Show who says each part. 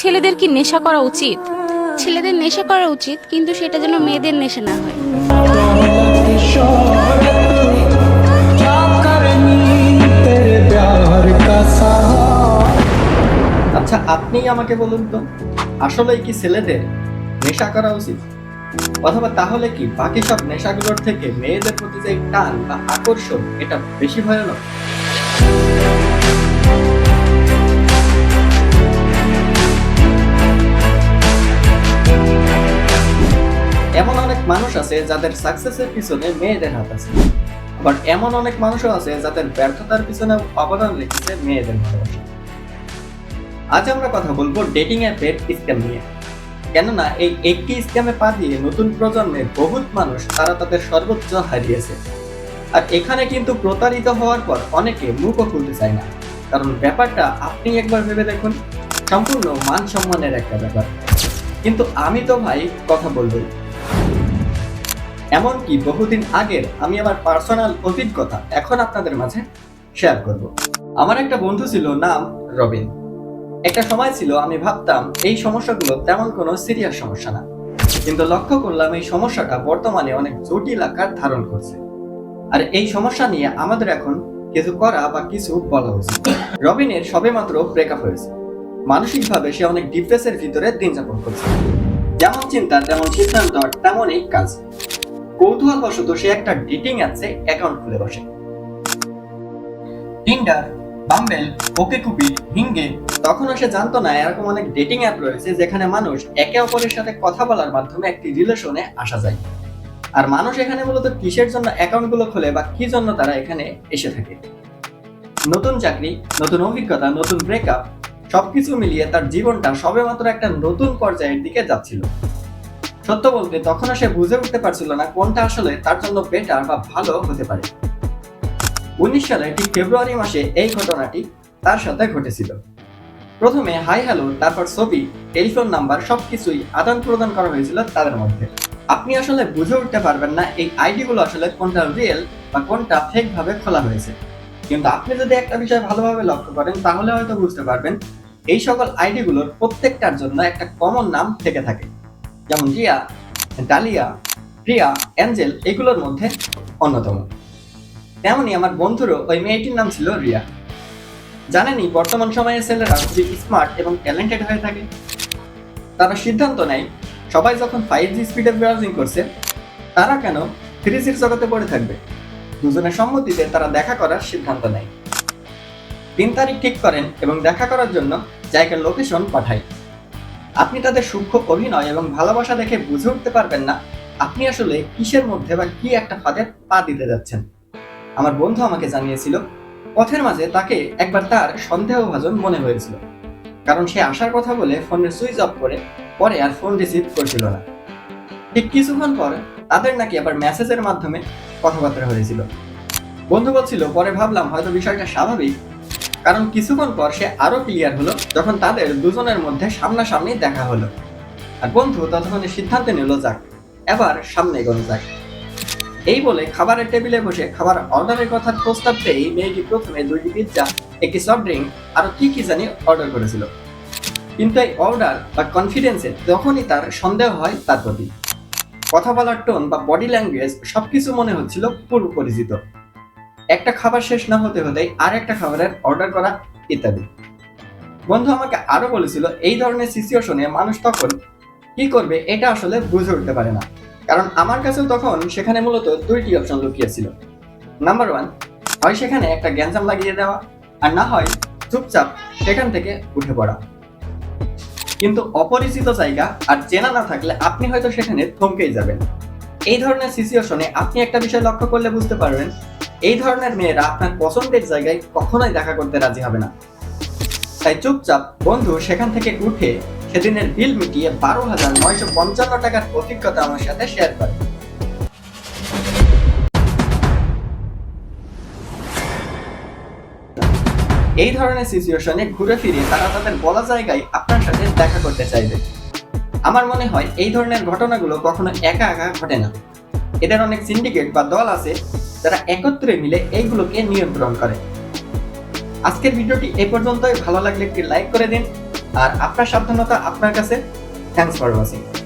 Speaker 1: ছেলেদের কি নেশা করা উচিত?
Speaker 2: ছেলেদের নেশা করা উচিত, কিন্তু সেটা যেন মেয়েদের নেশা না হয়।
Speaker 3: আচ্ছা আপনি আমাকে বলুন তো, আসলে কি ছেলেদের নেশা করা উচিত? অথবা তাহলে কি বাকি সব নেশাগুলোর থেকে মেয়েদের প্রতি যে টান বা আকর্ষণ, এটা বেশি ভয়ানক? আছে যাদের সাকসেসের পিছনে মেয়েদের হাত আছে। আবার এমন অনেক মানুষও আছে যাদের ব্যর্থতার পিছনে অবদান রেখেছে মেয়েদের ভালোবাসা। আজ আমরা কথা বলব ডেটিং অ্যাপের স্ক্যাম নিয়ে। কেননা এই একটি স্ক্যামে পা দিয়ে নতুন প্রজন্মের বহুত মানুষ তারা তাদের সর্বোচ্চ হারিয়েছে। আর এখানে কিন্তু প্রতারিত হওয়ার পর অনেকে মুখও খুলতে চায় না। কারণ ব্যাপারটা আপনি একবার ভেবে দেখুন, সম্পূর্ণ মান সম্মানের একটা ব্যাপার। কিন্তু আমি তো ভাই কথা বলবই। এমনকি বহুদিন আগের আমি আমার পার্সোনাল অভিজ্ঞতা এখন আপনাদের মাঝে শেয়ার করব। আমার একটা বন্ধু ছিল নাম রবিন। একটা সময় ছিল আমি ভাবতাম এই সমস্যাগুলো তেমন কোনো সিরিয়াস সমস্যা না। কিন্তু লক্ষ্য করলাম এই সমস্যাটা বর্তমানে অনেক জটিল আকার ধারণ করছে। আর এই সমস্যা নিয়ে আমাদের এখন কিছু করা বা কিছু বলা উচিত। রবিনের সবেমাত্র ব্রেকআপ হয়েছে। মানসিকভাবে সে অনেক ডিপ্রেসের ভিতরে দিন যাপন করছে। যেমন চিন্তা, তেমন সিদ্ধান্ত তেমনই কাজ। কৌতূহলবশত সে একটা ডেটিং অ্যাপসে অ্যাকাউন্ট খুলে বসে। টিন্ডার বাম্বেল ওকে কুপি হিঙ্গে তখনও সে জানতো না এরকম অনেক ডেটিং অ্যাপ রয়েছে যেখানে মানুষ একে অপরের সাথে কথা বলার মাধ্যমে একটি রিলেশনে আসা যায়। আর মানুষ এখানে মূলত কিসের জন্য অ্যাকাউন্টগুলো খোলে বা কি জন্য তারা এখানে এসে থাকে। নতুন চাকরি, নতুন অভিজ্ঞতা, নতুন ব্রেকআপ সবকিছু মিলিয়ে তার জীবনটা সবেমাত্র একটা নতুন পর্যায়ের দিকে যাচ্ছিল। সত্য বলতে তখনও সে বুঝে উঠতে পারছিল না কোনটা আসলে তার জন্য বেটার বা ভালো হতে পারে। উনিশ সালে ঠিক ফেব্রুয়ারি মাসে এই ঘটনাটি তার সাথে ঘটেছিল। প্রথমে হাই হ্যালো, তারপর ছবি, টেলিফোন নাম্বার সবকিছুই আদান প্রদান করা হয়েছিল তাদের মধ্যে। আপনি আসলে বুঝে উঠতে পারবেন না এই আইডিগুলো আসলে কোনটা রিয়েল বা কোনটা ফেক ভাবে খোলা হয়েছে। কিন্তু আপনি যদি একটা বিষয় ভালোভাবে লক্ষ্য করেন, তাহলে হয়তো বুঝতে পারবেন এই সকল আইডিগুলোর প্রত্যেকটার জন্য একটা কমন নাম থেকে থাকে। যেমন রিয়া ডালিয়া, প্রিয়া, অ্যাঞ্জেল এগুলোর মধ্যে অন্যতম। তেমনি আমার বন্ধুরও ওই মেয়েটির নাম ছিল রিয়া। জানেনই, বর্তমান সময়ে ছেলেরা খুবই স্মার্ট এবং ট্যালেন্টেড হয়ে থাকে। তারা সিদ্ধান্ত নেয়, সবাই যখন ফাইভ জি স্পিডে ব্রাউজিং করছে, তারা কেন থ্রি জির জগতে পড়ে থাকবে? দুজনের সম্মতিতে তারা দেখা করার সিদ্ধান্ত নেয়। তিন তারিখ ঠিক করেন এবং দেখা করার জন্য জায়গার লোকেশন পাঠায়। আপনি তাদের সূক্ষ্ম অভিনয় এবং ভালোবাসা দেখে বুঝে উঠতে পারবেন না। আপনি আসলে কিসের মধ্যে বা কি একটা ফাঁদে পা দিতে যাচ্ছেন? আমার বন্ধু আমাকে জানিয়েছিল, পথের মাঝে তাকে একবার তার সন্দেহভাজন মনে হয়েছিল। কারণ সে আসার কথা বলে ফোনের সুইচ অফ করে, পরে আর ফোন রিসিভ করছিল না। ঠিক কিছুক্ষণ পর তাদের নাকি আবার মেসেজের মাধ্যমে কথাবার্তা হয়েছিল। বন্ধু বলছিল, পরে ভাবলাম হয়তো বিষয়টা স্বাভাবিক কারণ কিছুক্ষণ পর সে আরও ক্লিয়ার হলো, যখন তাদের দুজনের মধ্যে সামনাসামনি দেখা হলো। আর বন্ধু, ততক্ষণে সিদ্ধান্ত নিল যাক, এবার সামনে এগোনো যাক। এই বলে খাবারের টেবিলে বসে খাবার অর্ডারের কথার প্রস্তাব পেয়ে মেয়েটি প্রথমে দুইটি পিৎজা একটি সফট ড্রিঙ্ক আরও কি কি জানি অর্ডার করেছিল। কিন্তু এই অর্ডার বা কনফিডেন্সে তখনই তার সন্দেহ হয়, তার প্রতি। কথা বলার টোন বা বডি ল্যাঙ্গুয়েজ সবকিছু মনে হচ্ছিল পূর্ব পরিচিত। একটা খাবার শেষ না হতে হতে আর একটা খাবারের অর্ডার করা ইত্যাদি। বন্ধু আমাকে আরও বলেছিল, এই ধরনের সিচুয়েশনে মানুষ তখন কি করবে এটা আসলে বুঝে উঠতে পারে না। কারণ আমার কাছেও তখন সেখানে মূলত দুইটি অপশন লুকিয়েছিল নাম্বার ওয়ান হয় সেখানে একটা গ্যাঞ্জাম লাগিয়ে দেওয়া, আর না হয় চুপচাপ সেখান থেকে উঠে পড়া। কিন্তু অপরিচিত জায়গা আর চেনা না থাকলে আপনি হয়তো সেখানে থমকেই যাবেন। এই ধরনের সিচুয়েশনে আপনি একটা বিষয় লক্ষ্য করলে বুঝতে পারবেন, এই ধরনের মেয়েরা আপনার পছন্দের জায়গায় কখনোই দেখা করতে রাজি হবে না। তাই চুপচাপ বন্ধু সেখান থেকে উঠে সেদিনের বিল মিটিয়ে বারো হাজার নয়শো পঞ্চান্ন টাকার অভিজ্ঞতা আমার সাথে শেয়ার করে। এই ধরনের সিচুয়েশনে ঘুরে ফিরে তারা তাদের বলা জায়গায় আপনার সাথে দেখা করতে চাইবে। আমার মনে হয় এই ধরনের ঘটনাগুলো কখনো একা একা ঘটে না। এদের অনেক সিন্ডিকেট বা দল আছে যারা একত্রে মিলে এইগুলোকে নিয়ন্ত্রণ করে। আজকের ভিডিওটি এ পর্যন্তই। ভালো লাগলে একটি লাইক করে দিন। আর আপনার সাবধানতা আপনার কাছে। Thanks for watching